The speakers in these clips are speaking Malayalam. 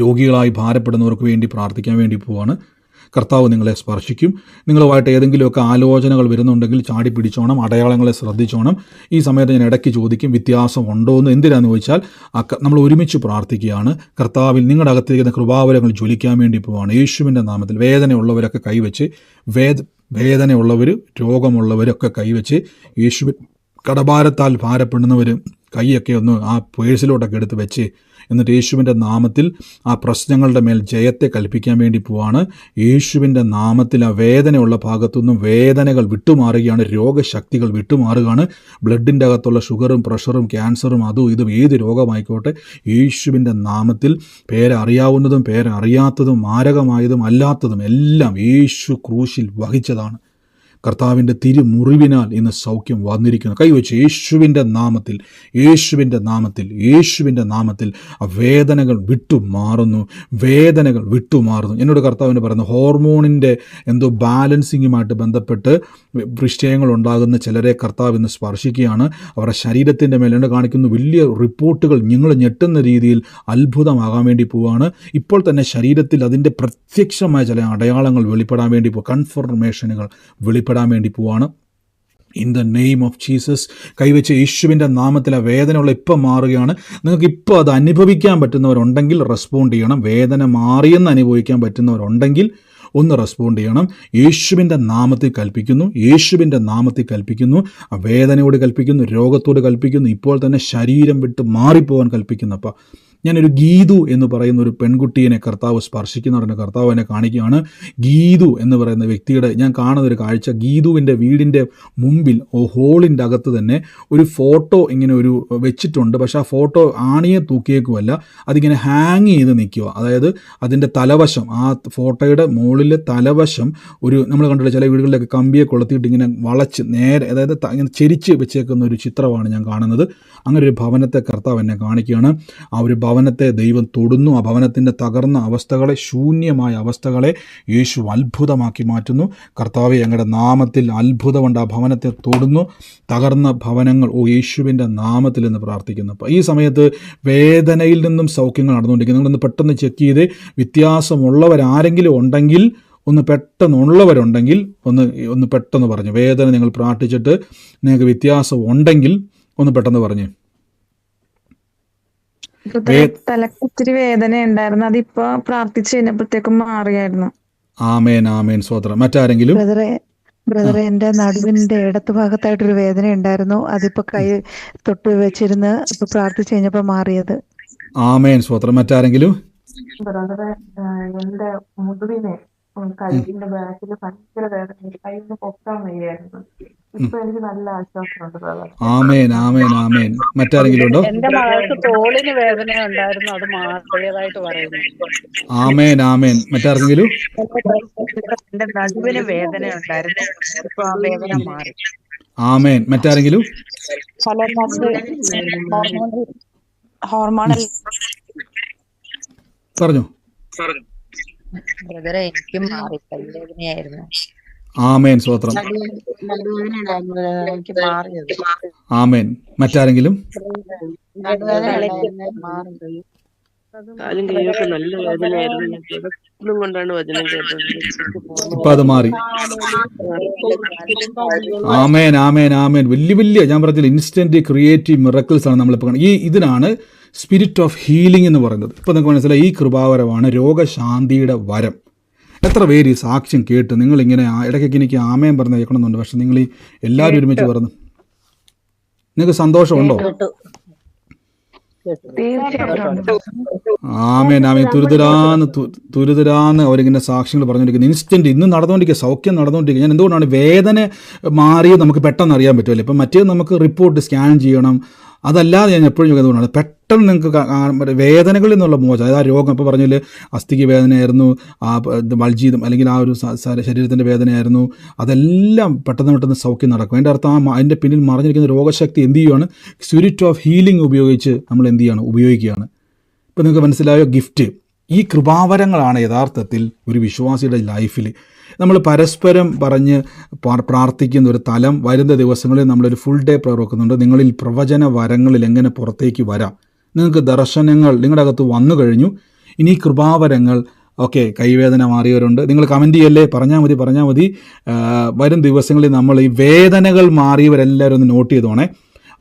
രോഗികളായി ഭാരപ്പെടുന്നവർക്ക് വേണ്ടി പ്രാർത്ഥിക്കാൻ വേണ്ടി പോവാണ്. കർത്താവ് നിങ്ങളെ സ്പർശിക്കും. നിങ്ങളുമായിട്ട് ഏതെങ്കിലുമൊക്കെ ആലോചനകൾ വരുന്നുണ്ടെങ്കിൽ ചാടി പിടിച്ചോണം അടയാളങ്ങളെ ശ്രദ്ധിച്ചോണം. ഈ സമയത്ത് ഞാൻ ഇടയ്ക്ക് ചോദിക്കും വ്യത്യാസം ഉണ്ടോ എന്ന്? എന്തിനാന്ന് ചോദിച്ചാൽ നമ്മൾ ഒരുമിച്ച് പ്രാർത്ഥിക്കുകയാണ്. കർത്താവിൽ നിങ്ങളുടെ അകത്തേക്കുന്ന കൃപാവരങ്ങൾ ജ്വലിക്കാൻ വേണ്ടി പോവാണ്. യേശുവിന്റെ നാമത്തിൽ വേദനയുള്ളവരൊക്കെ കൈവച്ച് വേദ വേദനയുള്ളവർ രോഗമുള്ളവരൊക്കെ കൈവച്ച് യേശുവിൻ കടഭാരത്താൽ ഭാരപ്പെടുന്നവർ കൈയൊക്കെ ഒന്ന് ആ പേഴ്സിലോട്ടൊക്കെ എടുത്ത് വെച്ച് എന്നിട്ട് യേശുവിന്റെ നാമത്തിൽ ആ പ്രശ്നങ്ങളുടെ മേൽ ജയത്തെ കൽപ്പിക്കാൻ വേണ്ടി പോവാണ്. യേശുവിന്റെ നാമത്തിൽ ആ വേദനയുള്ള ഭാഗത്തുനിന്നും വേദനകൾ വിട്ടുമാറുകയാണ് രോഗശക്തികൾ വിട്ടുമാറുകയാണ്. ബ്ലഡിന്റെ അകത്തുള്ള ഷുഗറും പ്രഷറും ക്യാൻസറും അതും ഇതും ഏത് രോഗമായിക്കോട്ടെ യേശുവിന്റെ നാമത്തിൽ പേരറിയാവുന്നതും പേരറിയാത്തതും മാരകമായതും അല്ലാത്തതും എല്ലാം യേശു ക്രൂശിൽ വഹിച്ചതാണ്. കർത്താവിന്റെ തിരുമുറിവിനാൽ ഇന്ന് സൗഖ്യം വന്നിരിക്കുന്നു. കൈവച്ച് യേശുവിന്റെ നാമത്തിൽ യേശുവിന്റെ നാമത്തിൽ യേശുവിന്റെ നാമത്തിൽ ആ വേദനകൾ വിട്ടുമാറുന്നു. വേദനകൾ വിട്ടുമാറുന്നു. എന്നോട് കർത്താവിന് പറയുന്നു ഹോർമോണിന്റെ എന്തോ ബാലൻസിങ്ങുമായിട്ട് ബന്ധപ്പെട്ട് വിഷയങ്ങൾ ഉണ്ടാകുന്ന ചിലരെ കർത്താവ് ഇന്ന് സ്പർശിക്കുകയാണ്. അവരുടെ ശരീരത്തിന്റെ മേലെ കാണിക്കുന്ന വലിയ റിപ്പോർട്ടുകൾ നിങ്ങൾ ഞെട്ടുന്ന രീതിയിൽ അത്ഭുതമാകാൻ വേണ്ടി പോവുകയാണ് ഇപ്പോൾ തന്നെ ശരീരത്തിൽ അതിന്റെ പ്രത്യക്ഷമായ ചില അടയാളങ്ങൾ വെളിപ്പെടാൻ വേണ്ടി പോകും കൺഫർമേഷനുകൾ വെളിപ്പെടാൻ വേണ്ടി പോവാണ്. In the name of Jesus കൈവച്ച യേശുവിന്റെ നാമത്തിലെ വേദനയുള്ള ഇപ്പം മാറുകയാണ്. നിങ്ങൾക്ക് ഇപ്പോൾ അത് അനുഭവിക്കാൻ പറ്റുന്നവരുണ്ടെങ്കിൽ റെസ്പോണ്ട് ചെയ്യണം. വേദന മാറിയെന്ന് അനുഭവിക്കാൻ പറ്റുന്നവരുണ്ടെങ്കിൽ ഒന്ന് റെസ്പോണ്ട് ചെയ്യണം. യേശുവിന്റെ നാമത്തിൽ കൽപ്പിക്കുന്നു. യേശുവിന്റെ നാമത്തിൽ കൽപ്പിക്കുന്നു. ആ വേദനയോട് കൽപ്പിക്കുന്നു. രോഗത്തോട് കൽപ്പിക്കുന്നു. ഇപ്പോൾ തന്നെ ശരീരം വിട്ട് മാറിപ്പോകാൻ കൽപ്പിക്കുന്നു അപ്പം. ഞാനൊരു ഗീതു എന്ന് പറയുന്ന ഒരു പെൺകുട്ടിയെ കർത്താവ് സ്പർശിക്കുന്നവരുടെ കർത്താവ് എന്നെ കാണിക്കുകയാണ്. ഗീതു എന്ന് പറയുന്ന വ്യക്തിയുടെ ഞാൻ കാണുന്ന ഒരു കാഴ്ച ഗീതുവിന്റെ വീടിന്റെ മുമ്പിൽ ഓ ഹോളിന്റെ അകത്ത് തന്നെ ഒരു ഫോട്ടോ ഇങ്ങനെ ഒരു വെച്ചിട്ടുണ്ട്. പക്ഷെ ആ ഫോട്ടോ ആണിയെ തൂക്കിയേക്കുമല്ല അതിങ്ങനെ ഹാങ് ചെയ്ത് നിൽക്കുക. അതായത് അതിന്റെ തലവശം ആ ഫോട്ടോയുടെ മുകളിലെ തലവശം ഒരു നമ്മൾ കണ്ടിട്ട് ചില വീടുകളിലൊക്കെ കമ്പിയെ കൊളുത്തിയിട്ട് ഇങ്ങനെ വളച്ച് നേരെ അതായത് ഇങ്ങനെ ചെരിച്ച് വെച്ചേക്കുന്ന ഒരു ചിത്രമാണ് ഞാൻ കാണുന്നത്. അങ്ങനെ ഒരു ഭവനത്തെ കർത്താവ് എന്നെ കാണിക്കുകയാണ്. ആ ഒരു ഭവനത്തെ ദൈവം തൊടുന്നു ആ ഭവനത്തിന്റെ തകർന്ന അവസ്ഥകളെ ശൂന്യമായ അവസ്ഥകളെ യേശു അത്ഭുതമാക്കി മാറ്റുന്നു. കർത്താവ് ഞങ്ങളുടെ നാമത്തിൽ അത്ഭുതമുണ്ട് ആ ഭവനത്തെ തൊടുന്നു. തകർന്ന ഭവനങ്ങൾ ഓ യേശുവിന്റെ നാമത്തിൽ എന്ന് പ്രാർത്ഥിക്കുന്നു. അപ്പോൾ ഈ സമയത്ത് വേദനയിൽ നിന്നും സൗഖ്യങ്ങൾ നടന്നുകൊണ്ടിരിക്കുന്നു. നിങ്ങളൊന്ന് പെട്ടെന്ന് ചെക്ക് ചെയ്ത് വ്യത്യാസമുള്ളവരാരെങ്കിലും ഉണ്ടെങ്കിൽ ഒന്ന് പെട്ടെന്നുള്ളവരുണ്ടെങ്കിൽ ഒന്ന് ഒന്ന് പെട്ടെന്ന് പറഞ്ഞു. വേദന നിങ്ങൾ പ്രാർത്ഥിച്ചിട്ട് നിങ്ങൾക്ക് വ്യത്യാസം ഉണ്ടെങ്കിൽ ഒന്ന് പെട്ടെന്ന് പറഞ്ഞു. തലക്ക് ഇത്തിരി വേദന ഉണ്ടായിരുന്നു. അതിപ്പോ പ്രാർത്ഥിച്ചു കഴിഞ്ഞപ്പോഴത്തേക്കും മാറിയായിരുന്നു. ആമേൻ ആമേൻ. സ്വോത്രം മറ്റാരെങ്കിലും? ബ്രദറെ ബ്രദറെ എന്റെ നടുവിന്റെ ഇടത്ത് ഭാഗത്തായിട്ടൊരു വേദന ഉണ്ടായിരുന്നു. അതിപ്പോ കൈ തൊട്ട് വെച്ചിരുന്ന് ഇപ്പൊ പ്രാർത്ഥിച്ചു കഴിഞ്ഞപ്പോ മാറിയത്. ആമേൻ സ്വോത്രം മറ്റാരെങ്കിലും? ബ്രദറെ എന്റെ മുതുവിനെ കഴുകിന്റെ ബാക്കിൽ ഭയങ്കര വേദന കൈന്ന് പൊക്കാൻ വയ്യായിരുന്നു. ഇപ്പൊ എനിക്ക് നല്ല ആശ്വാസമുണ്ട് ആമേൻ ആമേൻ ആമേൻ. മറ്റാരെങ്കിലും ഉണ്ടോ? എന്റെ മകൾക്ക് തോളിന് വേദന ഉണ്ടായിരുന്നു അത് മാറിയതായിട്ട് പറയുന്നു. ആമേൻ ആമേൻ. മറ്റാരെങ്കിലും എന്റെ നടുവിന് വേദന ഉണ്ടായിരുന്നു. ഇപ്പൊ ആ വേദന മാറി. ആമേൻ. മറ്റാരെങ്കിലും? ഹോർമോണൽ പറഞ്ഞു. ബ്രദറെ എനിക്കും മാറി. കൈവേദനയായിരുന്നു ആമേൻ സ്വത്രം. ആമേൻ. മറ്റാരെങ്കിലും? ഇപ്പൊ അത് മാറി. ആമേൻ ആമേൻ ആമേൻ. വലിയ വലിയ ഞാൻ പറഞ്ഞില്ല ഇൻസ്റ്റന്റ് ക്രിയേറ്റീവ് മിറക്കിൾസ് ആണ് നമ്മളിപ്പോ കാണുന്നത്. ഈ ഇതിനാണ് സ്പിരിറ്റ് ഓഫ് ഹീലിംഗ് എന്ന് പറയുന്നത്. ഇപ്പോൾ നിങ്ങൾക്ക് മനസ്സിലായി ഈ കൃപാവരമാണ് രോഗശാന്തിയുടെ വരം. എത്ര പേര് ഈ സാക്ഷ്യം കേട്ട് നിങ്ങളിങ്ങനെ ആ- ഇടയ്ക്കൊക്കെ എനിക്ക് ആമയം പറഞ്ഞ് കേൾക്കണമെന്നുണ്ട്. പക്ഷെ നിങ്ങൾ ഈ എല്ലാവരും ഒരുമിച്ച് പറഞ്ഞു. നിങ്ങൾക്ക് സന്തോഷമുണ്ടോ? ആമേൻ ആമേൻ. തുരുതുരാന്ന് തുരുതുരാന്ന് അവരിങ്ങനെ സാക്ഷ്യങ്ങൾ പറഞ്ഞുകൊണ്ടിരിക്കുന്നത് ഇൻസ്റ്റന്റ് ഇന്ന് നടന്നുകൊണ്ടിരിക്കുക സൗഖ്യം നടന്നുകൊണ്ടിരിക്കുക. ഞാൻ എന്തുകൊണ്ടാണ് വേദന മാറിയത് നമുക്ക് പെട്ടെന്ന് അറിയാൻ പറ്റുമല്ലോ ഇപ്പം മറ്റേ നമുക്ക് റിപ്പോർട്ട് സ്കാൻ ചെയ്യണം. അതല്ലാതെ ഞാൻ എപ്പോഴും ചോദിക്കുന്നതുകൊണ്ടാണ് പെട്ടെന്ന് നിങ്ങൾക്ക് കാ- ആ- വേദനകളിൽ നിന്നുള്ള മോചനം. അതായത് ആ രോഗം ഇപ്പോൾ പറഞ്ഞില്ലേ അസ്ഥിക്ക് വേദനയായിരുന്നു ആ വൾജീതം അല്ലെങ്കിൽ ആ ഒരു ശരീരത്തിന്റെ വേദനയായിരുന്നു. അതെല്ലാം പെട്ടെന്ന് പെട്ടെന്ന് സൗഖ്യം നടക്കും. അതിന്റെ അർത്ഥം ആ അതിന്റെ പിന്നിൽ മറിഞ്ഞിരിക്കുന്ന രോഗശക്തി എന്ത് ചെയ്യുകയാണ് സ്പിരിറ്റ് ഓഫ് ഹീലിംഗ് ഉപയോഗിച്ച് നമ്മൾ എന്ത് ചെയ്യാണ്? ഉപയോഗിക്കുകയാണ്. ഇപ്പോൾ നിങ്ങൾക്ക് മനസ്സിലായോ? ഗിഫ്റ്റ് ഈ കൃപാവരങ്ങളാണ് യഥാർത്ഥത്തിൽ ഒരു വിശ്വാസിയുടെ ലൈഫിൽ നമ്മൾ പരസ്പരം പറഞ്ഞ് പ്രാർത്ഥിക്കുന്ന ഒരു തലം വരുന്ന ദിവസങ്ങളിൽ നമ്മളൊരു ഫുൾ ഡേ പ്രവർക്കുന്നുണ്ട് നിങ്ങളിൽ പ്രവചന വരങ്ങളിൽ എങ്ങനെ പുറത്തേക്ക് വരാം? നിങ്ങൾക്ക് ദർശനങ്ങൾ നിങ്ങളുടെ അകത്ത് വന്നു കഴിഞ്ഞു. ഇനി കൃപാവരങ്ങൾ ഓക്കെ കൈവേദന മാറിയവരുണ്ട്. നിങ്ങൾ കമന്റ് ചെയ്യല്ലേ? പറഞ്ഞാൽ മതി പറഞ്ഞാൽ മതി. വരും ദിവസങ്ങളിൽ നമ്മൾ ഈ വേദനകൾ മാറിയവരെല്ലാവരും ഒന്ന് നോട്ട് ചെയ്തോണേ.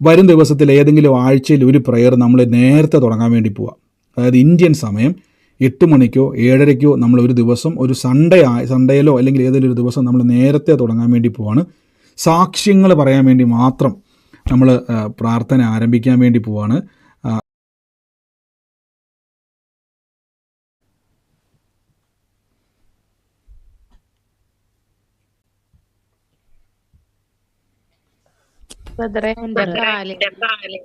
വരും ദിവസത്തിൽ ഏതെങ്കിലും ആഴ്ചയിൽ ഒരു പ്രെയർ നമ്മൾ നേരത്തെ തുടങ്ങാൻ വേണ്ടി പോവാം. അതായത് ഇന്ത്യൻ സമയം എട്ട് മണിക്കോ ഏഴരയ്ക്കോ നമ്മൾ ഒരു ദിവസം ഒരു സൺഡേ സൺഡേയിലോ അല്ലെങ്കിൽ ഏതെങ്കിലും ഒരു ദിവസം നമ്മൾ നേരത്തെ തുടങ്ങാൻ വേണ്ടി പോവാണ്. സാക്ഷ്യങ്ങൾ പറയാൻ വേണ്ടി മാത്രം നമ്മൾ പ്രാർത്ഥന ആരംഭിക്കാൻ വേണ്ടി പോവാണ്. ആ, ബ്രദറെ എന്റെ കാൽ.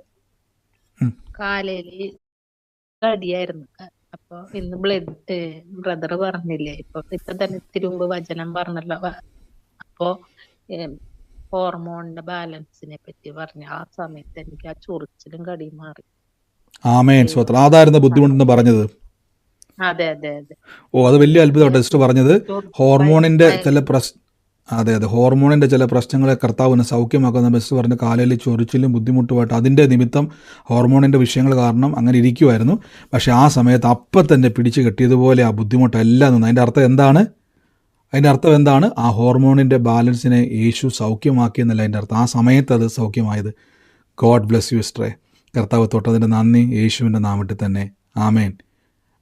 ഉം. കാലിൽ കടിയായിരുന്നു അപ്പൊ ഇന്ന് ബ്ലഡ് ബ്രദർ പറഞ്ഞില്ലേ ഇപ്പൊ ഇപ്പൊ തന്നെ തിരുമ്പ് വചനം പറഞ്ഞല്ലോ. അപ്പോ ഹോർമോണിന്റെ ബാലൻസിനെ പറ്റി പറഞ്ഞ ആ സമയത്ത് എനിക്ക് ആ ചൊറിച്ചിലും കടിയും മാറി. ആമേൻ. സ്വത്രം അതായിരുന്നു ബുദ്ധിമുട്ടെന്ന് പറഞ്ഞത്. അതെ അതെ അതെ. ഓ അത് വലിയ അത്ഭുതം ടെസ്റ്റ് പറഞ്ഞത്. ഹോർമോണിന്റെ ചില പ്രശ് അതെ അതെ. ഹോർമോണിന്റെ ചില പ്രശ്നങ്ങളെ കർത്താവിന് സൗഖ്യമാക്കുന്ന ബസ് പറഞ്ഞ കാലയിൽ ചൊറിച്ചിലും ബുദ്ധിമുട്ടുമായിട്ട് അതിന്റെ നിമിത്തം ഹോർമോണിന്റെ വിഷയങ്ങൾ കാരണം അങ്ങനെ ഇരിക്കുമായിരുന്നു പക്ഷേ ആ സമയത്ത് അപ്പം തന്നെ പിടിച്ചു കെട്ടിയതുപോലെ ആ ബുദ്ധിമുട്ടെല്ലാം നിന്ന്. അതിന്റെ അർത്ഥം എന്താണ്? അതിന്റെ അർത്ഥം എന്താണ്? ആ ഹോർമോണിന്റെ ബാലൻസിനെ യേശു സൗഖ്യമാക്കി എന്നല്ല അതിന്റെ അർത്ഥം. ആ സമയത്ത് അത് സൗഖ്യമായത്. ഗോഡ് ബ്ലെസ് യു സ്ട്രേ കർത്താവ് തൊട്ടതിന്റെ നന്ദി. യേശുവിന്റെ നാമത്തിൽ തന്നെ. ആമേൻ.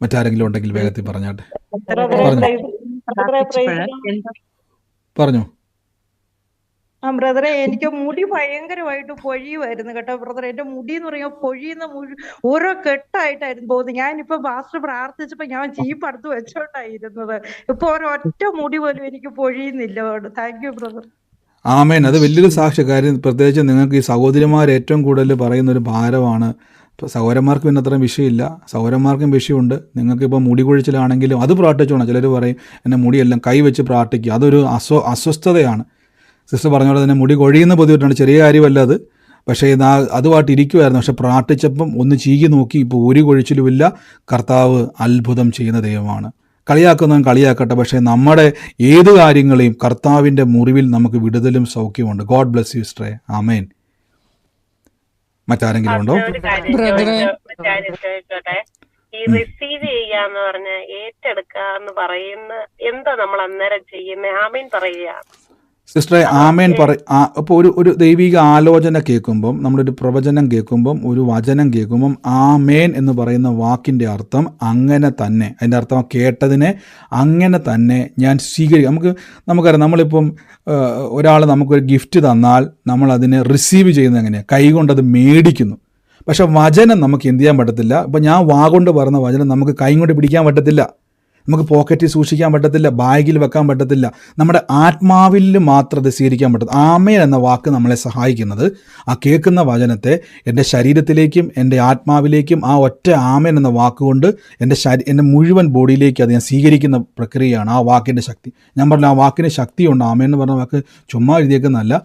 മറ്റാരെങ്കിലും ഉണ്ടെങ്കിൽ വേഗത്തിൽ പറഞ്ഞാട്ടെ. പറഞ്ഞു. പറഞ്ഞു. ആ ബ്രദറെ എനിക്ക് മുടി ഭയങ്കരമായിട്ട് പൊഴിയുമായിരുന്നു കേട്ടോ. ബ്രദറെ എന്റെ മുടി എന്ന് പറയുമ്പോൾ പൊഴിയുന്ന മുഴു ഓരോ കെട്ടായിട്ടായിരുന്നു പോകുന്നത്. ഞാനിപ്പോ പാസ്റ്റർ പ്രാർത്ഥിച്ചപ്പോ ഞാൻ ചീപ്പ് അടുത്ത് വെച്ചോണ്ടായിരുന്നത്. ഇപ്പൊ ഒരൊറ്റ മുടി പോലും എനിക്ക് പൊഴിയുന്നില്ല. Thank you brother amen. അത് വലിയൊരു സാക്ഷ്യ കാര്യം പ്രത്യേകിച്ച് നിങ്ങൾക്ക് ഈ സഹോദരിമാർ ഏറ്റവും കൂടുതൽ പറയുന്ന ഒരു ഭാരമാണ്. ഇപ്പോൾ സൗരന്മാർക്ക് പിന്നെ അത്രയും വിഷയമില്ല. സൗരന്മാർക്കും വിഷയമുണ്ട്. നിങ്ങൾക്കിപ്പോൾ മുടി കൊഴിച്ചിലാണെങ്കിലും അത് പ്രാർത്ഥിച്ചോണം. ചിലർ പറയും എന്നെ മുടിയെല്ലാം കൈ വെച്ച് പ്രാർത്ഥിക്കുക. അതൊരു അസ്വ അസ്വസ്ഥതയാണ്. സിസ്റ്റർ പറഞ്ഞ പോലെ തന്നെ മുടി കൊഴിയുന്ന പൊതുവായിട്ടാണ് ചെറിയ കാര്യമല്ല അത്. പക്ഷേ ഇത് അതുമായിട്ട് ഇരിക്കുമായിരുന്നു പക്ഷെ പ്രാർത്ഥിച്ചപ്പം ഒന്ന് ചീകി നോക്കി. ഇപ്പോൾ ഒരു കൊഴിച്ചിലുമില്ല. കർത്താവ് അത്ഭുതം ചെയ്യുന്ന ദൈവമാണ്. കളിയാക്കുന്നവൻ കളിയാക്കട്ടെ. പക്ഷേ നമ്മുടെ ഏത് കാര്യങ്ങളെയും കർത്താവിന്റെ മുറിവിൽ നമുക്ക് വിടുതലും സൗഖ്യമുണ്ട് ഗോഡ് ബ്ലെസ് യു സ്ട്രേ ആമേൻ. മറ്റാരെങ്കിലും ഉണ്ടോ? ചോദിച്ചോട്ടെ? ഈ റിസീവ് ചെയ്യാന്ന് പറഞ്ഞ ഏറ്റെടുക്കുക എന്ന് പറയുന്ന എന്താ നമ്മൾ അന്നേരം ചെയ്യുന്നത് ആമീൻ പറയുക സിസ്റ്ററെ ആമേൻ പറ അപ്പോൾ ഒരു ഒരു ദൈവിക ആലോചന കേൾക്കുമ്പം നമ്മളൊരു പ്രവചനം കേൾക്കുമ്പം ഒരു വചനം കേൾക്കുമ്പം ആമേൻ എന്ന് പറയുന്ന വാക്കിന്റെ അർത്ഥം അങ്ങനെ തന്നെ. അതിന്റെ അർത്ഥം കേട്ടതിനെ അങ്ങനെ തന്നെ ഞാൻ സ്വീകരിക്കും. നമുക്ക് നമുക്കറിയാം നമ്മളിപ്പം ഒരാൾ നമുക്കൊരു ഗിഫ്റ്റ് തന്നാൽ നമ്മൾ അതിനെ റിസീവ് ചെയ്യുന്നത് എങ്ങനെയാണ് കൈകൊണ്ടത് മേടിക്കുന്നു. പക്ഷെ വചനം നമുക്ക് എന്ത് ചെയ്യാൻ പറ്റത്തില്ല? ഇപ്പം ഞാൻ വാ കൊണ്ട് പറഞ്ഞ വചനം നമുക്ക് കൈകൊണ്ട് പിടിക്കാൻ പറ്റത്തില്ല. നമുക്ക് പോക്കറ്റിൽ സൂക്ഷിക്കാൻ പറ്റത്തില്ല ബാഗിൽ വെക്കാൻ പറ്റത്തില്ല. നമ്മുടെ ആത്മാവിൽ മാത്രം അത് സ്വീകരിക്കാൻ പറ്റും ആമേൻ എന്ന വാക്ക് നമ്മളെ സഹായിക്കുന്നത് ആ കേൾക്കുന്ന വചനത്തെ എന്റെ ശരീരത്തിലേക്കും എന്റെ ആത്മാവിലേക്കും ആ ഒറ്റ ആമേൻ എന്ന വാക്കുകൊണ്ട് എന്റെ ശരീ എന്റെ മുഴുവൻ ബോഡിയിലേക്ക് അത് ഞാൻ സ്വീകരിക്കുന്ന പ്രക്രിയയാണ് ആ വാക്കിന്റെ ശക്തി. ഞാൻ പറഞ്ഞു ആ വാക്കിന് ശക്തിയുണ്ട്. ആമേൻ എന്ന് പറഞ്ഞ വാക്ക് ചുമ്മാ എഴുതിയേക്കുന്നതല്ല.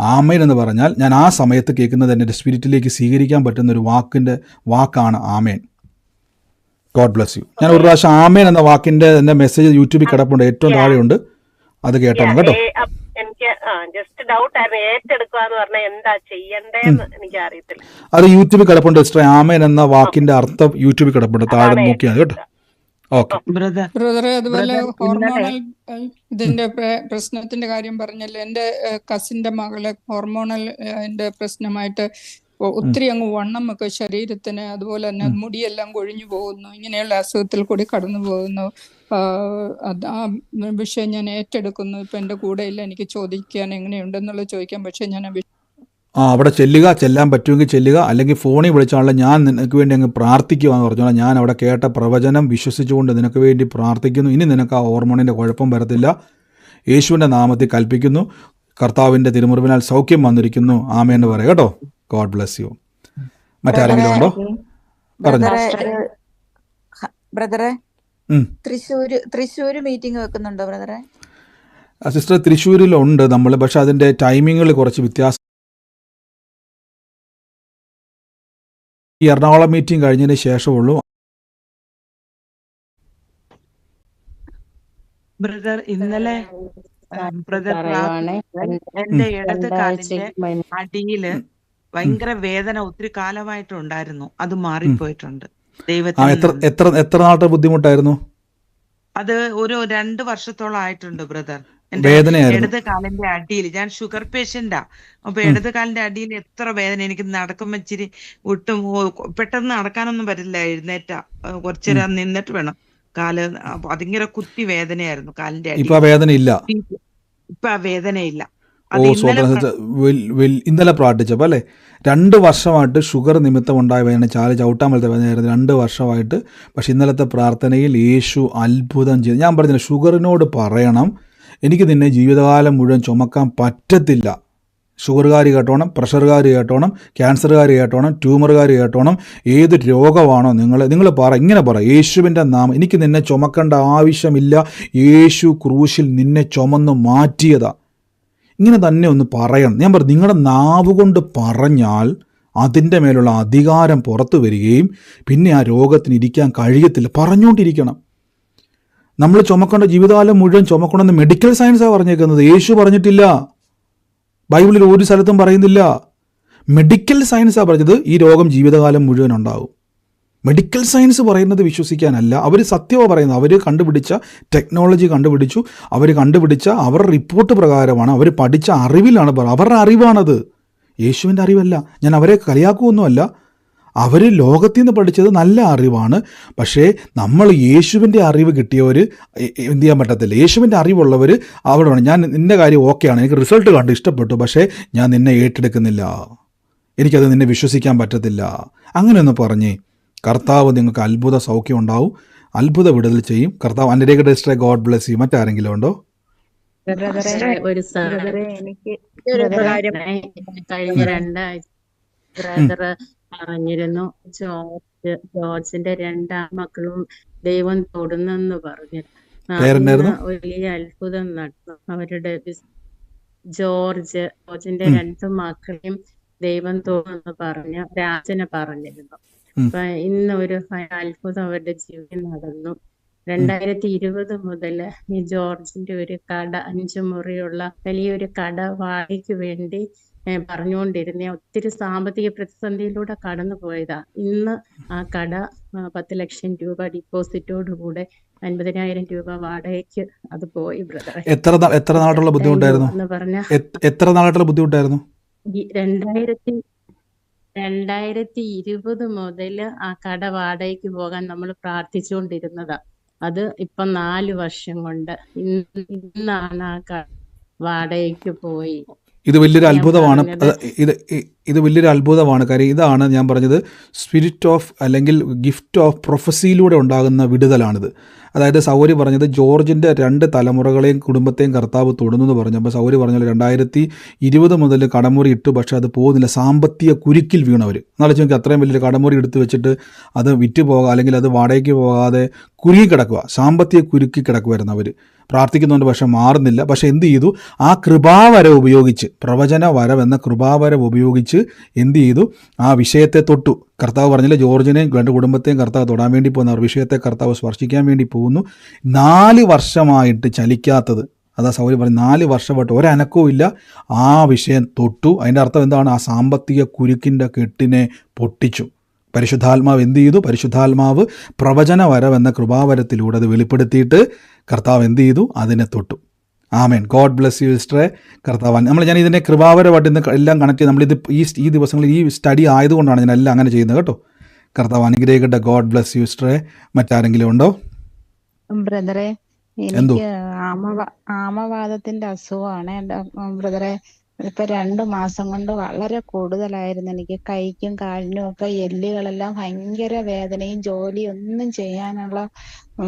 ആമേൻ എന്ന് പറഞ്ഞാൽ ഞാൻ ആ സമയത്ത് കേൾക്കുന്നത് എന്റെ സ്പിരിറ്റിലേക്ക് സ്വീകരിക്കാൻ പറ്റുന്ന ഒരു വാക്കിന്റെ വാക്കാണ് ആമേൻ. ഗോഡ് ബ്ലസ് യു ഞാൻ ഒരു പ്രാവശ്യം ആമേൻ എന്ന വാക്കിന്റെ എന്റെ മെസ്സേജ് യൂട്യൂബിൽ കിടപ്പുണ്ട്. ഏറ്റവും താഴെയുണ്ട്. അത് കേട്ടോണം കേട്ടോ. എനിക്ക് ആ ജസ്റ്റ് ഡൗട്ട് ആയിരുന്നു. പറഞ്ഞാൽ എന്താ ചെയ്യണ്ടേന്ന് എനിക്ക് അറിയത്തില്ല. അത് യൂട്യൂബിൽ കിടപ്പുണ്ട്. സിസ്റ്റർ ആമേൻ എന്ന വാക്കിന്റെ അർത്ഥം യൂട്യൂബിൽ കിടപ്പുണ്ട്. താഴെ നോക്കിയാൽ കേട്ടോ. ഓക്കെ ബ്രദർ ബ്രദറെ അതുപോലെ ഹോർമോണൽ ഇതിന്റെ പ്രശ്നത്തിന്റെ കാര്യം പറഞ്ഞല്ലോ? എന്റെ കസിന്റെ മകൾ ഹോർമോണൽ പ്രശ്നമായിട്ട് ഒത്തിരി അങ്ങ് വണ്ണം ഒക്കെ ശരീരത്തിന് അതുപോലെ തന്നെ മുടിയെല്ലാം കൊഴിഞ്ഞു പോകുന്നു. ഇങ്ങനെയുള്ള അസുഖത്തിൽ കൂടി കടന്നു പോകുന്നു. ആ വിഷയം ഞാൻ ഏറ്റെടുക്കുന്നു. ഇപ്പൊ എന്റെ കൂടെ ഇല്ല എനിക്ക് ചോദിക്കാൻ എങ്ങനെയുണ്ടെന്നുള്ള ചോദിക്കാൻ പക്ഷെ ഞാൻ ആ അവിടെ ചെല്ലുക. ചെല്ലാൻ പറ്റുമെങ്കിൽ ചെല്ലുക. അല്ലെങ്കിൽ ഫോണിൽ വിളിച്ചാണല്ലോ ഞാൻ നിനക്ക് വേണ്ടി അങ്ങ് പ്രാർത്ഥിക്കുക എന്ന് പറഞ്ഞോളാം. ഞാൻ അവിടെ കേട്ട പ്രവചനം വിശ്വസിച്ചുകൊണ്ട് നിനക്ക് വേണ്ടി പ്രാർത്ഥിക്കുന്നു. ഇനി നിനക്ക് ആ ഹോർമോണിന്റെ കുഴപ്പം വരത്തില്ല. യേശുവിന്റെ നാമത്തിൽ കൽപ്പിക്കുന്നു. കർത്താവിന്റെ തിരുമുറിവിനാൽ സൗഖ്യം വന്നിരിക്കുന്നു. ആമേന്ന് പറയാം. കേട്ടോ? ഗോഡ് ബ്ലെസ് യു മറ്റാരെങ്കിലും ഉണ്ടോ? പറഞ്ഞു. ബ്രദറെ. തൃശ്ശൂര് തൃശ്ശൂര് മീറ്റിംഗ് വെക്കുന്നുണ്ടോ ബ്രദറെ സിസ്റ്റർ തൃശ്ശൂരിലുണ്ട് നമ്മൾ പക്ഷെ അതിന്റെ ടൈമിങ്ങിൽ കുറച്ച് വ്യത്യാസം. ഈ എറണാകുളം മീറ്റിംഗ് കഴിഞ്ഞതിന് ശേഷമുള്ളൂ. ബ്രദർ ഇന്നലെ ബ്രദർ എന്റെ ഇടത് കാലിന്റെ അടിയിൽ ഭയങ്കര വേദന ഒത്തിരി കാലമായിട്ടുണ്ടായിരുന്നു. അത് മാറിപ്പോയിട്ടുണ്ട്. ദൈവത്തിന് എത്ര എത്ര നാളത്തെ ബുദ്ധിമുട്ടായിരുന്നു? അത് ഒരു രണ്ട് വർഷത്തോളം ആയിട്ടുണ്ട് ബ്രദർ. ഇടത് കാലിന്റെ അടിയിൽ. ഞാൻ ഷുഗർ പേഷ്യന്റാ അപ്പൊ. ഇടത് കാലിന്റെ അടിയിൽ എത്ര വേദന. എനിക്ക് നടക്കുമ്പോ ഇച്ചിരി ഒട്ടും പെട്ടെന്ന് നടക്കാനൊന്നും പറ്റില്ല. എഴുന്നേറ്റ. കുറച്ചു നേരം നിന്നിട്ട് വേണം. കാൽ അതിങ്ങനെ കുത്തി വേദനയായിരുന്നു കാലിന്റെ അടി ഇപ്പൊ വേദനയില്ല വേദന ഇല്ല. ഇപ്പൊ ആ വേദനയില്ല. ഓ ഇന്നലെ പ്രാർത്ഥിച്ചപ്പോൾ അല്ലേ? രണ്ട് വർഷമായിട്ട് ഷുഗർ നിമിത്തം ഉണ്ടായ വേദന ചാൽ ചവിട്ടാൻ പോലത്തെ വേദനയായിരുന്നു രണ്ട് വർഷമായിട്ട്. പക്ഷെ ഇന്നലത്തെ പ്രാർത്ഥനയിൽ യേശു അത്ഭുതം ചെയ്തു. ഞാൻ പറഞ്ഞില്ല ഷുഗറിനോട് പറയണം. എനിക്ക് നിന്നെ ജീവിതകാലം മുഴുവൻ ചുമക്കാൻ പറ്റത്തില്ല. ഷുഗറുകാർ കേട്ടോണം പ്രഷറുകാർ കേട്ടോണം ക്യാൻസറുകാർ കേട്ടോണം ട്യൂമറുകാർ കേട്ടോണം. ഏത് രോഗമാണോ നിങ്ങൾ നിങ്ങൾ പറ ഇങ്ങനെ പറ. യേശുവിന്റെ നാമം. എനിക്ക് നിന്നെ ചുമക്കേണ്ട ആവശ്യമില്ല. യേശു ക്രൂശിൽ നിന്നെ ചുമന്ന് മാറ്റിയതാ. ഇങ്ങനെ തന്നെ ഒന്ന് പറയണം. ഞാൻ പറഞ്ഞു നിങ്ങളുടെ നാവ് കൊണ്ട് പറഞ്ഞാൽ അതിന്റെ മേലുള്ള അധികാരം പുറത്തു വരികയും പിന്നെ ആ രോഗത്തിന് ഇരിക്കാൻ കഴിയത്തില്ല. പറഞ്ഞുകൊണ്ടിരിക്കണം. നമ്മൾ ചുമക്കേണ്ട ജീവിതകാലം മുഴുവൻ ചുമക്കണമെന്ന് മെഡിക്കൽ സയൻസാണ് പറഞ്ഞേക്കുന്നത്. യേശു പറഞ്ഞിട്ടില്ല. ബൈബിളിൽ ഒരു സ്ഥലത്തും പറയുന്നില്ല. മെഡിക്കൽ സയൻസാണ് പറഞ്ഞത് ഈ രോഗം ജീവിതകാലം മുഴുവൻ ഉണ്ടാവും മെഡിക്കൽ സയൻസ് പറയുന്നത് വിശ്വസിക്കാനല്ല. അവർ സത്യമാണ് പറയുന്നത്. അവർ കണ്ടുപിടിച്ച ടെക്നോളജി കണ്ടുപിടിച്ചു. അവർ കണ്ടുപിടിച്ച അവരുടെ റിപ്പോർട്ട് പ്രകാരമാണ് അവർ പഠിച്ച അറിവിലാണ് അവരുടെ അറിവാണത്. യേശുവിന്റെ അറിവല്ല. ഞാൻ അവരെ കളിയാക്കുമൊന്നുമല്ല അവർ ലോകത്തിൽ നിന്ന് പഠിച്ചത് നല്ല അറിവാണ്. പക്ഷേ നമ്മൾ യേശുവിന്റെ അറിവ് കിട്ടിയവർ എന്ത് ചെയ്യാൻ പറ്റത്തില്ല. യേശുവിന്റെ അറിവുള്ളവർ വേണം. ഞാൻ നിന്റെ കാര്യം ഓക്കെയാണ് എനിക്ക് റിസൾട്ട് കണ്ട് ഇഷ്ടപ്പെട്ടു. പക്ഷേ ഞാൻ നിന്നെ ഏറ്റെടുക്കുന്നില്ല. എനിക്കത് നിന്നെ വിശ്വസിക്കാൻ പറ്റത്തില്ല. അങ്ങനെയൊന്ന് പറഞ്ഞേ കർത്താവ് നിങ്ങൾക്ക് അത്ഭുത സൗഖ്യം ഉണ്ടാവും. അത്ഭുത വിടുതൽ ചെയ്യും. കർത്താവ് അനുരേഖ രജിസ്റ്ററെ ഗോഡ് ബ്ലെസ് ചെയ്യും. മറ്റാരെങ്കിലും ഉണ്ടോ? ഒരു കഴിഞ്ഞ രണ്ടാഴ്ച ബ്രദർ പറഞ്ഞിരുന്നു ജോർജ് ജോർജിന്റെ രണ്ടാം മക്കളും ദൈവം തൊടുന്നെന്ന് പറഞ്ഞു. വലിയ അത്ഭുതം നടന്നു. അവരുടെ ജോർജ് ജോർജിന്റെ. രണ്ട് മക്കളെയും ദൈവം തൊടുന്നു പറഞ്ഞു. രാജനെ പറഞ്ഞിരുന്നു. അപ്പൊ ഇന്ന് ഒരു അത്ഭുതം അവരുടെ ജീവിതം നടന്നു. രണ്ടായിരത്തി ഇരുപത് മുതൽ ഈ ജോർജിന്റെ ഒരു കട അഞ്ചു മുറിയുള്ള വലിയൊരു കട വാടകയ്ക്ക് വേണ്ടി പറഞ്ഞുകൊണ്ടിരുന്ന ഒത്തിരി സാമ്പത്തിക പ്രതിസന്ധിയിലൂടെ കടന്നു പോയതാ. ഇന്ന് ആ കട പത്ത് ലക്ഷം രൂപ ഡിപ്പോസിറ്റോട് കൂടെ അൻപതിനായിരം രൂപ വാടകയ്ക്ക് അത് പോയി ബ്രദർ എത്ര എത്ര നാളുള്ള ബുദ്ധിമുട്ടായിരുന്നു? എന്ന് പറഞ്ഞ എത്ര നാളായിട്ടുള്ള ബുദ്ധിമുട്ടായിരുന്നു? രണ്ടായിരത്തി രണ്ടായിരത്തി ഇരുപത് മുതൽ ആ കട വാടകയ്ക്ക് പോകാൻ നമ്മൾ പ്രാർത്ഥിച്ചുകൊണ്ടിരുന്നതാ. അത് ഇപ്പൊ നാല് വർഷം കൊണ്ട് ഇന്ന് ഇന്നാണ് ആ കട വാടകയ്ക്ക് പോയി. ഇത് വലിയൊരു അത്ഭുതമാണ്. ഇത് ഇത് വലിയൊരു അത്ഭുതമാണ്. കാര്യം ഇതാണ് ഞാൻ പറഞ്ഞത് സ്പിരിറ്റ് ഓഫ് അല്ലെങ്കിൽ ഗിഫ്റ്റ് ഓഫ് പ്രൊഫസിയിലൂടെ ഉണ്ടാകുന്ന വിടുതലാണിത്. അതായത് സൗരി പറഞ്ഞത് ജോർജിന്റെ രണ്ട് തലമുറകളെയും കുടുംബത്തെയും കർത്താവ് തൊടുന്നു എന്ന് പറഞ്ഞു. അപ്പോൾ സൗരി പറഞ്ഞാൽ രണ്ടായിരത്തി ഇരുപത് മുതൽ കടമുറി ഇട്ടു. പക്ഷേ അത് പോകുന്നില്ല. സാമ്പത്തിക കുരുക്കിൽ വീണവർ എന്നാലും നോക്കി അത്രയും വലിയൊരു കടമുറി എടുത്ത് വെച്ചിട്ട് അത് വിറ്റ് പോകാം അല്ലെങ്കിൽ അത് വാടകയ്ക്ക് പോകാതെ കുരുങ്ങി കിടക്കുക. സാമ്പത്തിക കുരുക്കി കിടക്കുമായിരുന്നു അവർ പ്രാർത്ഥിക്കുന്നുണ്ട് പക്ഷെ മാറുന്നില്ല. പക്ഷെ എന്ത് ചെയ്തു? ആ കൃപാവരം ഉപയോഗിച്ച് പ്രവചന വരം എന്ന കൃപാവരം ഉപയോഗിച്ച് എന്ത് ചെയ്തു? ആ വിഷയത്തെ തൊട്ടു. കർത്താവ് പറഞ്ഞില്ല ജോർജിനെയും രണ്ട് കുടുംബത്തെയും കർത്താവ് തൊടാൻ വേണ്ടി പോകുന്ന അവർ വിഷയത്തെ കർത്താവ് സ്പർശിക്കാൻ വേണ്ടി പോകുന്നു. നാല് വർഷമായിട്ട് ചലിക്കാത്തത്. അതാ സൗകര്യം പറഞ്ഞു നാല് വർഷമായിട്ട് ഒരനക്കവും ഇല്ല. ആ വിഷയം തൊട്ടു. അതിന്റെ അർത്ഥം എന്താണ്? ആ സാമ്പത്തിക കുരുക്കിന്റെ കെട്ടിനെ പൊട്ടിച്ചു. പരിശുദ്ധാത്മാവ് എന്ത് ചെയ്തു? പരിശുദ്ധാത്മാവ് പ്രവചന വരവെന്ന കൃപാവരത്തിലൂടെ അത് വെളിപ്പെടുത്തിയിട്ട് കർത്താവ് എന്ത് ചെയ്തു? അതിനെ തൊട്ടു. ആമേൻ. ഗോഡ് ബ്ലെസ് യു സിസ്റ്ററെ കർത്താവാൻ നമ്മൾ ഞാൻ ഇതിനെ കൃപാവരമായിട്ട് ഇന്ന് എല്ലാം കണക്ട് ചെയ്ത് നമ്മളിത് ഈ ഈ ദിവസങ്ങളിൽ ഈ സ്റ്റഡി ആയതുകൊണ്ടാണ് ഞാൻ എല്ലാം അങ്ങനെ ചെയ്യുന്നത് കേട്ടോ. കർത്താവ് അനുഗ്രഹിക്കട്ടെ. ഗോഡ് ബ്ലെസ് യു സിസ്റ്ററെ മറ്റാരെങ്കിലും ഉണ്ടോ? ബ്രദറെ എന്തോ? എനിക്ക് ആമവ ആമവാദത്തിന്റെ അസുഖമാണ്. ബ്രദറെ ഇപ്പൊ രണ്ടു മാസം കൊണ്ട് വളരെ കൂടുതലായിരുന്നു എനിക്ക് കൈക്കും കാലിനും ഒക്കെ എല്ലുകളെല്ലാം ഭയങ്കര വേദനയും ജോലി ഒന്നും ചെയ്യാനുള്ള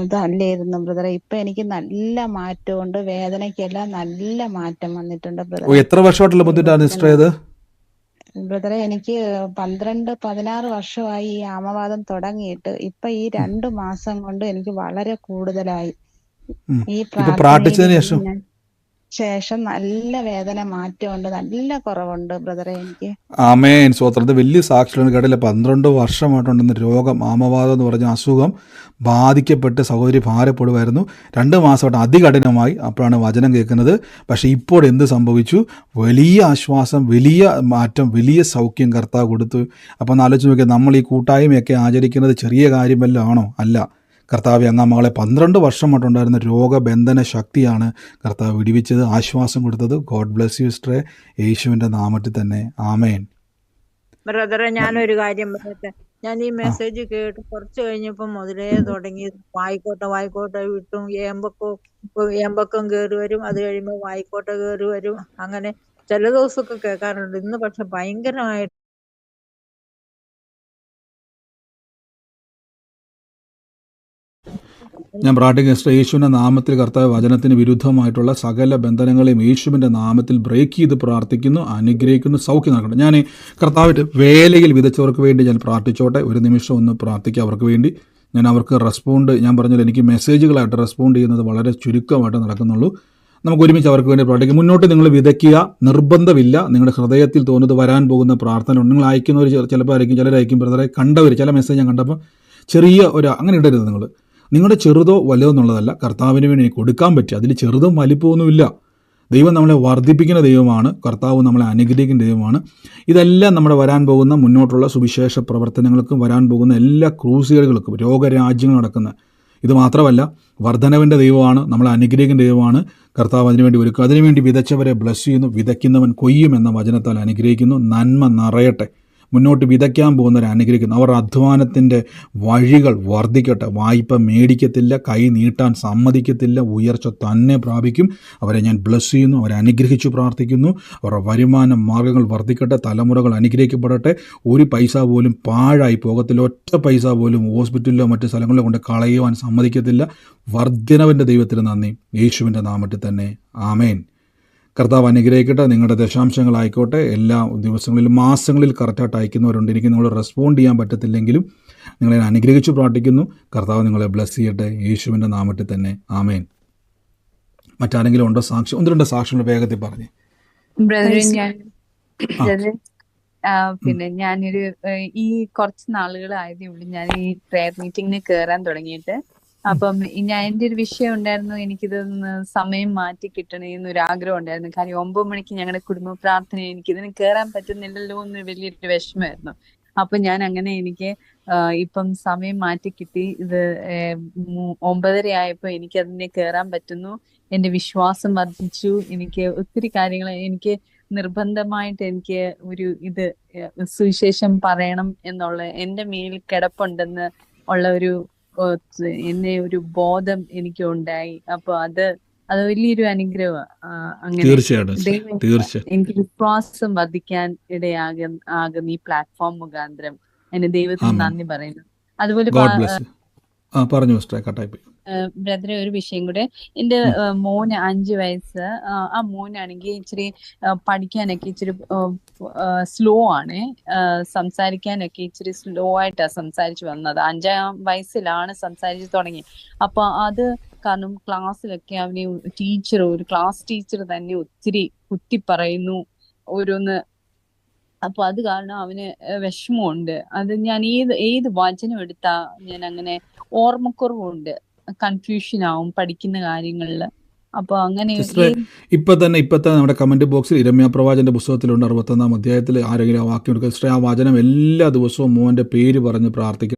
ഇതല്ലായിരുന്നു ബ്രദറെ. ഇപ്പൊ എനിക്ക് നല്ല മാറ്റമുണ്ട്. വേദനയ്ക്കെല്ലാം നല്ല മാറ്റം വന്നിട്ടുണ്ട് ബ്രദർ ബ്രദറെ എത്ര വർഷമായിട്ടുള്ള ബുദ്ധിമുട്ടാണ് ബ്രദറെ എനിക്ക് പന്ത്രണ്ട് പതിനാറ് വർഷമായി ഈ ആമവാദം തുടങ്ങിയിട്ട്. ഇപ്പൊ ഈ രണ്ടു മാസം കൊണ്ട് എനിക്ക് വളരെ കൂടുതലായി. ഈ പ്രാർത്ഥിച്ചതിന് ശേഷം? ശേഷം നല്ല വേദന മാറ്റമുണ്ട്. നല്ല കുറവുണ്ട് ബ്രദറെ എനിക്ക്. ആമേൻ. സ്വത്രത്തെ വലിയ സാക്ഷിയാണ് കേട്ടില്ല. പന്ത്രണ്ട് വർഷമായിട്ടുണ്ടെന്ന് രോഗം ആമവാദം എന്ന് പറഞ്ഞ അസുഖം ബാധിക്കപ്പെട്ട് സഹോദരി ഭാരപ്പെടുമായിരുന്നു. രണ്ട് മാസമായിട്ട് അതികഠിനമായി അപ്പോഴാണ് വചനം കേൾക്കുന്നത്. പക്ഷേ ഇപ്പോൾ എന്ത് സംഭവിച്ചു? വലിയ ആശ്വാസം വലിയ മാറ്റം വലിയ സൗഖ്യം കർത്താവ് കൊടുത്തു. അപ്പോൾ ഒന്ന് ആലോചിച്ച് നോക്കിയാൽ നമ്മൾ ഈ കൂട്ടായ്മയൊക്കെ ആചരിക്കുന്നത് ചെറിയ കാര്യം വല്ലതും ആണോ? അല്ല. കർത്താവ് അങ്ങ് മകളെ പന്ത്രണ്ട് വർഷമായിട്ടുണ്ടായിരുന്ന രോഗബന്ധന ശക്തിയാണ് കർത്താവ് വിടിവിച്ചത് ആശ്വാസം കൊടുത്തത്. ഗോഡ് ബ്ലെസ് യു സിസ്റ്ററെ. യേശുവിന്റെ നാമത്തിൽ തന്നെ. ആമേൻ. ബ്രദറെ ഞാനൊരു കാര്യം പറയട്ടെ. ഞാൻ ഈ മെസ്സേജ് കേട്ട് കുറച്ച് കഴിഞ്ഞപ്പോ മുതലേ തുടങ്ങി വായിക്കോട്ടെ വായിക്കോട്ടെ വിട്ടും. ഏമ്പക്കോ ഏമ്പക്കം കയറി വരും. അത് കഴിയുമ്പോ വായിക്കോട്ടെ കയറി വരും. അങ്ങനെ ചില ദിവസമൊക്കെ കേൾക്കാറുണ്ട്. ഇന്ന് പക്ഷെ ഭയങ്കരമായിട്ട് ഞാൻ സിസ്റ്റർ യേശുവിന്റെ നാമത്തിൽ കർത്താവ് വചനത്തിന് വിരുദ്ധമായിട്ടുള്ള സകല ബന്ധനങ്ങളെയും യേശുവിന്റെ നാമത്തിൽ ബ്രേക്ക് ചെയ്ത് പ്രാർത്ഥിക്കുന്നു അനുഗ്രഹിക്കുന്നു സൗഖ്യം നൽകണം ഞാൻ കർത്താവിന്റെ വേലയിൽ വിതച്ചവർക്ക് വേണ്ടി ഞാൻ പ്രാർത്ഥിച്ചോട്ടെ. ഒരു നിമിഷം ഒന്ന് പ്രാർത്ഥിക്കുക അവർക്ക് വേണ്ടി. ഞാൻ അവർക്ക് റെസ്പോണ്ട് ഞാൻ പറഞ്ഞാൽ എനിക്ക് മെസ്സേജുകളായിട്ട് റെസ്പോണ്ട് ചെയ്യുന്നത് വളരെ ചുരുക്കമായിട്ട് നടക്കുന്നുള്ളൂ. നമുക്ക് ഒരുമിച്ച് അവർക്ക് വേണ്ടി പ്രാർത്ഥിക്കാം. മുന്നോട്ട് നിങ്ങൾ വിതയ്ക്കുക. നിർബന്ധമില്ല. നിങ്ങളുടെ ഹൃദയത്തിൽ തോന്നുന്നത് വരാൻ പോകുന്ന പ്രാർത്ഥന നിങ്ങൾ അയക്കുന്നവർ ചിലപ്പോൾ ആയിരിക്കും ചിലരായിരിക്കും ബ്രദറെ കണ്ടവർ ചില മെസ്സേജ് ഞാൻ കണ്ടപ്പോൾ ചെറിയ ഒരു അങ്ങനെ ഇടരുത് നിങ്ങൾ. നിങ്ങളുടെ ചെറുതോ വലുതോ എന്നുള്ളതല്ല കർത്താവിന് വേണ്ടി കൊടുക്കാൻ പറ്റുക അതിൽ ചെറുതും വലിപ്പമൊന്നുമില്ല ദൈവം നമ്മളെ വർദ്ധിപ്പിക്കുന്ന ദൈവമാണ്. കർത്താവ് നമ്മളെ അനുഗ്രഹിക്കുന്ന ദൈവമാണ്. ഇതെല്ലാം നമ്മുടെ വരാൻ പോകുന്ന മുന്നോട്ടുള്ള സുവിശേഷ പ്രവർത്തനങ്ങൾക്കും വരാൻ പോകുന്ന എല്ലാ ക്രൂസുകൾക്കും രോഗരാജ്യങ്ങൾ നടക്കുന്ന ഇത് മാത്രമല്ല വർധനവിന്റെ ദൈവമാണ്. നമ്മളെ അനുഗ്രഹിക്കുന്ന ദൈവമാണ്. കർത്താവ് അതിനുവേണ്ടി ഒരുക്കുക അതിനുവേണ്ടി വിതച്ചവരെ ബ്ലസ് ചെയ്യുന്നു. വിതയ്ക്കുന്നവൻ കൊയ്യും എന്ന വചനത്താൽ അനുഗ്രഹിക്കുന്നു. നന്മ നിറയട്ടെ. മുന്നോട്ട് വിതയ്ക്കാൻ പോകുന്നവരെ അനുഗ്രഹിക്കുന്നു. അവർ അധ്വാനത്തിന്റെ വഴികൾ വർദ്ധിക്കട്ടെ. വായ്പ മേടിക്കത്തില്ല കൈ നീട്ടാൻ സമ്മതിക്കത്തില്ല ഉയർച്ച തന്നെ പ്രാപിക്കും. അവരെ ഞാൻ ബ്ലസ് ചെയ്യുന്നു അവരെ അനുഗ്രഹിച്ചു പ്രാർത്ഥിക്കുന്നു. അവരുടെ വരുമാന മാർഗങ്ങൾ വർദ്ധിക്കട്ടെ തലമുറകൾ അനുഗ്രഹിക്കപ്പെടട്ടെ. ഒരു പൈസ പോലും പാഴായി പോകത്തില്ല. ഒറ്റ പൈസ പോലും ഹോസ്പിറ്റലിലോ മറ്റു സ്ഥലങ്ങളിലോ കൊണ്ട് കളയുവാൻ സമ്മതിക്കത്തില്ല. വർദ്ധനവിന്റെ ദൈവത്തിന് നന്ദി. യേശുവിന്റെ നാമത്തിൽ തന്നെ. ആമേൻ. കർത്താവ് അനുഗ്രഹിക്കട്ടെ നിങ്ങളുടെ ദശാംശങ്ങളായിക്കോട്ടെ. എല്ലാ ദിവസങ്ങളിലും മാസങ്ങളിൽ കറക്റ്റായിട്ട് അയക്കുന്നവരുണ്ട്. എനിക്ക് നിങ്ങൾ റെസ്പോണ്ട് ചെയ്യാൻ പറ്റത്തില്ലെങ്കിലും നിങ്ങളെ അനുഗ്രഹിച്ച് പ്രാർത്ഥിക്കുന്നു. കർത്താവ് നിങ്ങളെ ബ്ലസ് ചെയ്യട്ടെ. യേശുവിന്റെ നാമത്തിൽ തന്നെ. ആമേൻ. മറ്റാരെങ്കിലും ഉണ്ടോ സാക്ഷി ഒന്ന് രണ്ട് സാക്ഷ്യങ്ങൾ വേഗത്തിൽ പറഞ്ഞു. പിന്നെ ഞാനൊരു ഈ കുറച്ച് നാളുകളായതേ ഉള്ളൂ. ഞാൻ ഈ പ്രയർ മീറ്റിംഗിന് കയറാൻ തുടങ്ങിയിട്ട്. അപ്പം ഞാൻ എന്റെ ഒരു വിഷയം ഉണ്ടായിരുന്നു. എനിക്കിതൊന്ന് സമയം മാറ്റി കിട്ടണേ എന്നൊരു ആഗ്രഹം ഉണ്ടായിരുന്നു. കാര്യം ഒമ്പത് മണിക്ക് ഞങ്ങളുടെ കുടുംബ പ്രാർത്ഥന എനിക്ക് എനിക്കിതിന് കേറാൻ പറ്റുന്നില്ലല്ലോ എന്ന് വലിയൊരു വിഷമമായിരുന്നു. അപ്പൊ ഞാൻ അങ്ങനെ എനിക്ക് ഇപ്പം സമയം മാറ്റി കിട്ടി. ഇത് ഒമ്പതര ആയപ്പോ എനിക്ക് അതിനെ കേറാൻ പറ്റുന്നു. എന്റെ വിശ്വാസം വർദ്ധിച്ചു. എനിക്ക് ഒത്തിരി കാര്യങ്ങൾ എനിക്ക് നിർബന്ധമായിട്ട് എനിക്ക് ഒരു ഇത് സുവിശേഷം പറയണം എന്നുള്ള എന്റെ മേൽ കിടപ്പുണ്ടെന്ന് ഉള്ള ഒരു എന്നെ ഒരു ബോധം എനിക്ക് ഉണ്ടായി അപ്പൊ അത് അത് വലിയൊരു അനുഗ്രഹമാണ് അങ്ങനെ എനിക്ക് വിശ്വാസം വർദ്ധിക്കാൻ ഇടയാകും ആകും ഈ പ്ലാറ്റ്ഫോം മുഖാന്തരം. എന്നെ ദൈവത്തിന് നന്ദി പറയുന്നു. അതുപോലെ പറഞ്ഞു സിസ്റ്ററെ കട്ടായി പോയി. ബ്രദറെ ഒരു വിഷയം കൂടെ. എന്റെ മോന് അഞ്ച് വയസ്സ്. ആ മോനാണെങ്കിൽ ഇച്ചിരി പഠിക്കാനൊക്കെ ഇച്ചിരി സ്ലോ ആണ്. സംസാരിക്കാനൊക്കെ ഇച്ചിരി സ്ലോ ആയിട്ടാണ് സംസാരിച്ചു വന്നത്. അഞ്ചാം വയസ്സിലാണ് സംസാരിച്ചു തുടങ്ങി അപ്പൊ അത് കാരണം ക്ലാസ്സിലൊക്കെ അവന് ടീച്ചർ ഒരു ക്ലാസ് ടീച്ചർ തന്നെ ഒത്തിരി കുത്തി പറയുന്നു ഓരോന്ന്. അപ്പൊ അത് കാരണം അവന് വിഷമമുണ്ട്. അത് ഞാൻ ഏത് ഏത് വചനം എടുത്താ ഞാൻ അങ്ങനെ ഓർമ്മക്കുറവുണ്ട്. കൺഫ്യൂഷൻ ആവും പഠിക്കുന്ന കാര്യങ്ങളിൽ അപ്പൊ അങ്ങനെ ഇപ്പൊ തന്നെ ഇപ്പൊ തന്നെ നമ്മുടെ കമന്റ് ബോക്സിൽ ഇരമ്യ പ്രവാചന്റെ പുസ്തകത്തിലുണ്ട് അറുപത്തൊന്നാം അധ്യായത്തിൽ ആരെങ്കിലും ആ വാക്യം എടുക്കുക. ആ വചനം എല്ലാ ദിവസവും മോന്റെ പേര് പറഞ്ഞ് പ്രാർത്ഥിക്കും.